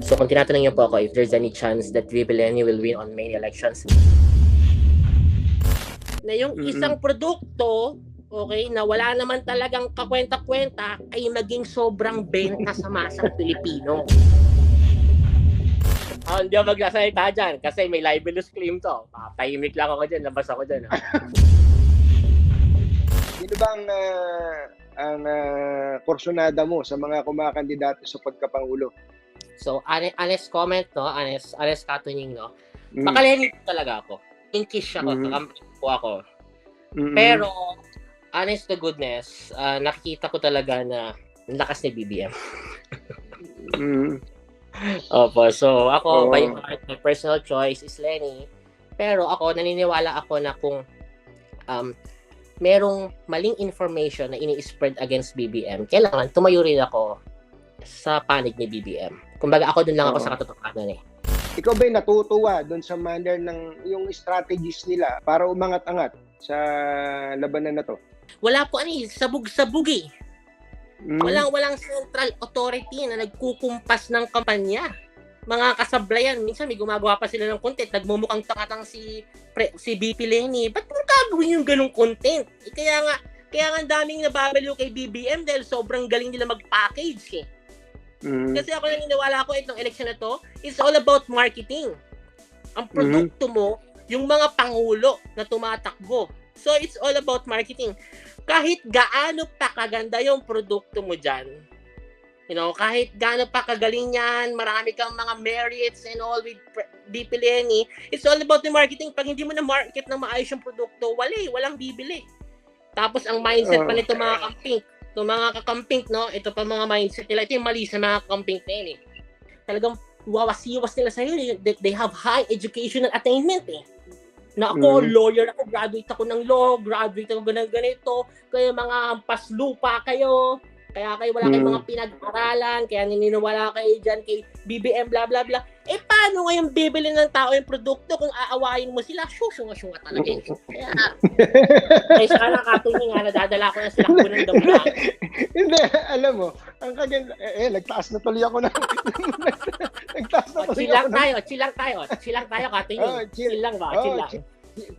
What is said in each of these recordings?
So kung tinatanong niyo po ako if there's any chance that Lenny will win on main elections, na yung isang produkto, okay, na wala naman talagang kakwenta-kwenta ay maging sobrang benta sa masang Pilipino. Ah, hindi ako magsasalita dyan kasi may libelous claim to. Papahimik lang ako dyan, labas ako dyan. ah. Sino ba ang, ah, ang ah, porsyonada mo sa mga kumakandidato sa pagkapangulo? So, honest, comment, no? Honest, honest katunying, no? Mm. Talaga ako. Inkish ako, Mhm. kakampi po ako. Mm-mm. Pero, honest to goodness, ah, nakikita ko talaga na ang lakas ni BBM. Mm. Opo, so ako, Oo. by heart, my personal choice is Lenny. Pero ako, naniniwala ako na kung um, merong maling information na ini-spread against BBM, kailangan tumayo rin ako sa panig ni BBM. Kumbaga ako dun lang ako Oo. sa katotohanan eh. Ikaw ba'y natutuwa doon sa manner ng yung strategies nila para umangat-angat sa labanan na to? Wala po ano eh, sabog-sabog eh. Mm. Walang walang central authority na nagkukumpas ng kampanya. Mga kasablayan, minsan may gumagawa pa sila ng content, nagmumukhang tangatang si pre, si BP Lenny. Ba't mo gagawin yung ganong content? Eh, kaya nga, kaya nga daming nababaliw kay BBM dahil sobrang galing nila mag-package eh. Mm. Kasi ako naniniwala ko itong election na to, it's all about marketing. Ang produkto mo, yung mga pangulo na tumatakbo. So it's all about marketing. Kahit gaano pa kaganda yung produkto mo dyan, you know, kahit gaano pa kagaling yan, marami kang mga merits and all with BP Lenny, it's all about the marketing. Pag hindi mo na market ng maayos yung produkto, wala eh, walang bibili. Tapos ang mindset pa nito mga kamping, itong mga kakamping, no, ito pa mga mindset nila, ito yung mali sa mga kamping na yun eh. Talagang wawas-iwas nila sa'yo, eh. they, they have high educational attainment eh. Na ako, Mm. lawyer ako, graduate ako ng law, graduate ako ganito, ganito, kaya mga hampas lupa kayo, kaya kayo wala kayong Mm. mga pinag-aralan, kaya nininiwala kayo dyan kay BBM, bla bla bla. Eh, paano ngayon bibili ng tao yung produkto kung aawayin mo sila? Syusyunga-syunga talaga eh. Kaya, kaya sa kanang katuloy nga, nadadala ko na sila ko ng damla. Hindi, alam mo, ang kaganda, eh, eh, nagtaas na tuloy ako ng, nagtaas na O, tuloy ako ng, tayo, chill lang tayo. Chill lang tayo, katuloy. Oh, chill. chill lang ba? Oh, chill lang. chill.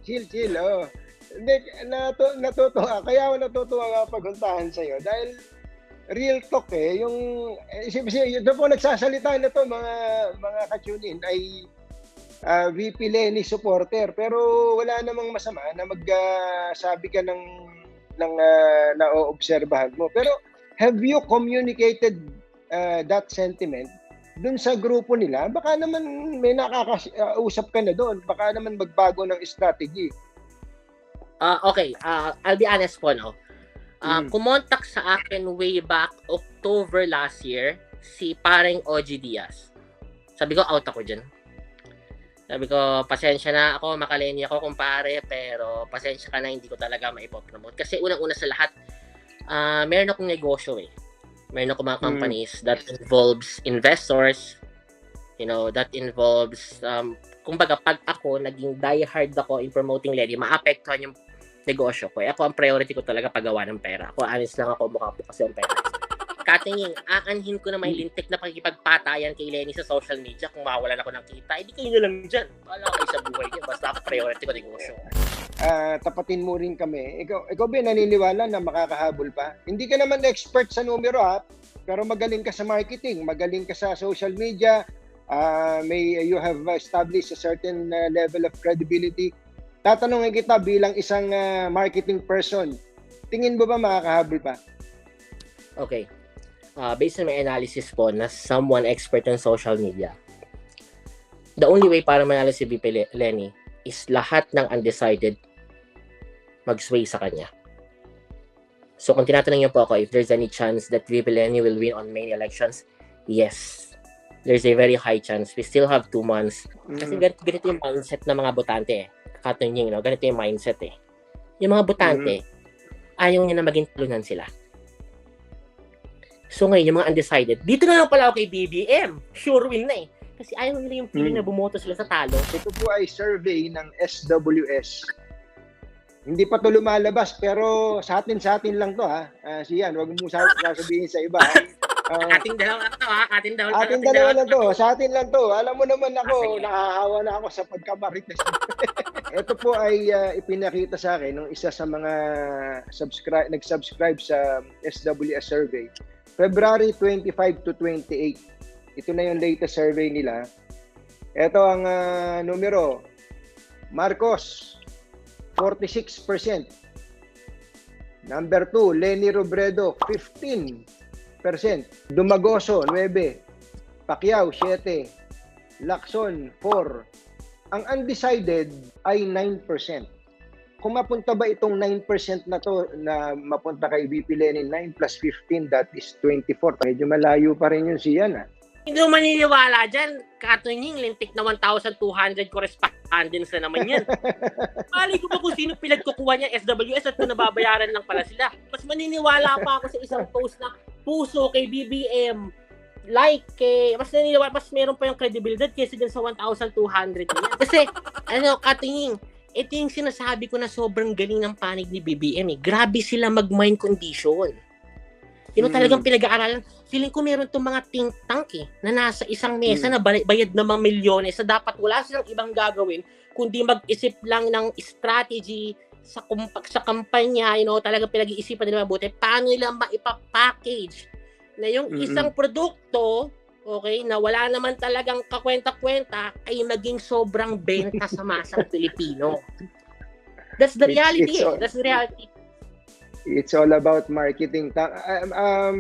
chill, chill, oh. Hindi, natu, natutuwa, kaya ako natutuwa nga paghuntahan sa'yo, dahil real talk eh, yung, eh, doon po nagsasalita na to, mga, mga ka-tune-in, ay ah, VP Lenny supporter, pero wala namang masama na magsabi ka ng, ng uh, na-oobserbahan mo. Pero have you communicated ah, that sentiment dun sa grupo nila, baka naman may nakakausap ka na doon. Baka naman magbago ng strategy. Ah, okay, ah, I'll be honest po, no? Ah, Mm. Kumontak sa akin way back October last year si pareng OG Diaz. Sabi ko, out ako dyan. Sabi ko, pasensya na ako, makaleni ako kumpare, pero pasensya ka na, hindi ko talaga maipopromote. Kasi unang-una sa lahat, ah meron akong negosyo eh. Meron akong mga Mm. companies that involves investors, you know, that involves, um, kumbaga, pag ako, naging diehard ako in promoting Lenny, maapektuhan yung negosyo ko. Eh, ako ang priority ko talaga paggawa ng pera. Ako honest lang ako mukha po kasi ang pera. Katingin, aanhin ko na may lintik na pakikipagpatayan kay Lenny sa social media kung mawawalan ako ng kita. Hindi kayo na lang dyan. Wala kayo sa buhay niyo. Basta ako priority ko negosyo. Ah, tapatin mo rin kami. Ikaw, ikaw ba naniniwala na makakahabol pa? Hindi ka naman expert sa numero ha, pero magaling ka sa marketing, magaling ka sa social media, ah, may you have established a certain ah, level of credibility. Tatanungin kita bilang isang ah, marketing person, tingin mo ba makakahabol pa? Okay. Uh, based on my analysis po na someone expert in social media, the only way para manalo si BP Le- Lenny is lahat ng undecided mag-sway sa kanya. So kung tinatanong niyo po ako if there's any chance that VP Lenny will win on main elections, yes. There's a very high chance. We still have two months. Kasi Mm. ganito yung mindset ng mga botante eh. Katunying, no? Ganito yung mindset eh. Yung mga botante, ayaw niya na maging talunan sila. So ngayon, yung mga undecided, dito na lang pala ako kay BBM. Sure win na eh. Kasi ayaw nila yung feeling Mm. na bumoto sila sa talo. Ito po ay survey ng SWS. Hindi pa to lumalabas pero sa atin sa atin lang to ha. Ah, siyan, wag mo sa- sasabihin sa iba. ha. Ah, Ating dalawa to ha. Ating dalawa, ating dalawa lang to, sa atin lang to. Alam mo naman ako, nakahawa na ako sa pagkamarites. Ito po ay ah, ipinakita sa akin ng isa sa mga subscribe nag-subscribe sa SWS survey. February 25 to 28. Ito na yung latest survey nila. Ito ang ah, numero. Marcos 46%. Number 2, Lenny Robredo 15%. Dumagoso 9. Pacquiao 7. Lacson 4. Ang undecided ay 9%. Kung mapunta ba itong 9% na to na mapunta kay VP Lenin, 9 plus 15, that is 24. Medyo malayo pa rin yun siya na. Hindi mo maniniwala dyan. Katunying, lintik na 1,200 correspondence na naman yan. Mali ko ba kung sino pinagkukuha niya SWS at kung nababayaran lang pala sila. Mas maniniwala pa ako sa isang post na puso kay BBM, like kay, mas naniniwala, mas meron pa yung credibility kaysa dyan sa 1,200 na yan. Kasi, ano, katingin, ito yung sinasabi ko na sobrang galing ng panig ni BBM eh. Grabe sila mag-mind condition. Yun Mm. talagang pinag-aaralan. Feeling ko meron itong mga think tank eh, na nasa isang mesa Mm. na bay- bayad ng mga milyones sa dapat wala silang ibang gagawin kundi mag-isip lang ng strategy sa kumpak sa kampanya, you know, talaga pinag-iisipan nila mabuti paano nila maipa-package na yung Mm-mm. isang produkto okay, na wala naman talagang kakwenta-kwenta ay maging sobrang benta sa masang Pilipino. That's the reality. it's eh. all- That's the reality. It's all about marketing. Um, um,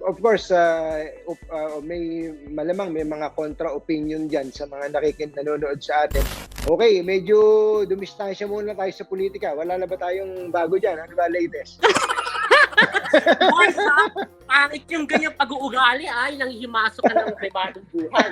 of course, uh, uh, may malamang may mga kontra-opinion dyan sa mga nakikin nanonood sa atin. Okay, medyo dumistansya muna tayo sa politika. Wala na ba tayong bago dyan? Ano ba latest? Boys, ha? Pangit yung ganyan pag-uugali, ay, nang himasok ka ng pribadong buhay.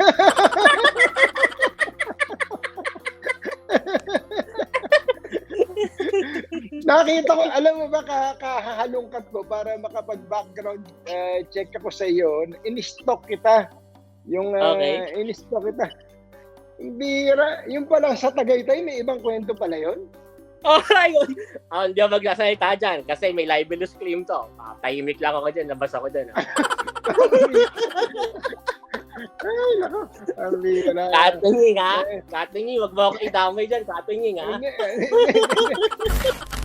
Nakita ko, alam mo ba, ka- kahahalungkat ko para makapag-background uh, check ako sa iyo. In-stock kita. Yung uh, Okay. in-stock kita. Bira, yung pala sa Tagaytay, may ibang kwento pala yon. Oh, ayun. Ah, hindi ako magsasalita dyan kasi may libelous claim to. Ah, tahimik lang ako dyan, labas ako dyan. ah. Ay, nako. Ang bira. Katingin ha? Katingin, wag mo ako idamay dyan. Katingin ha? Hindi,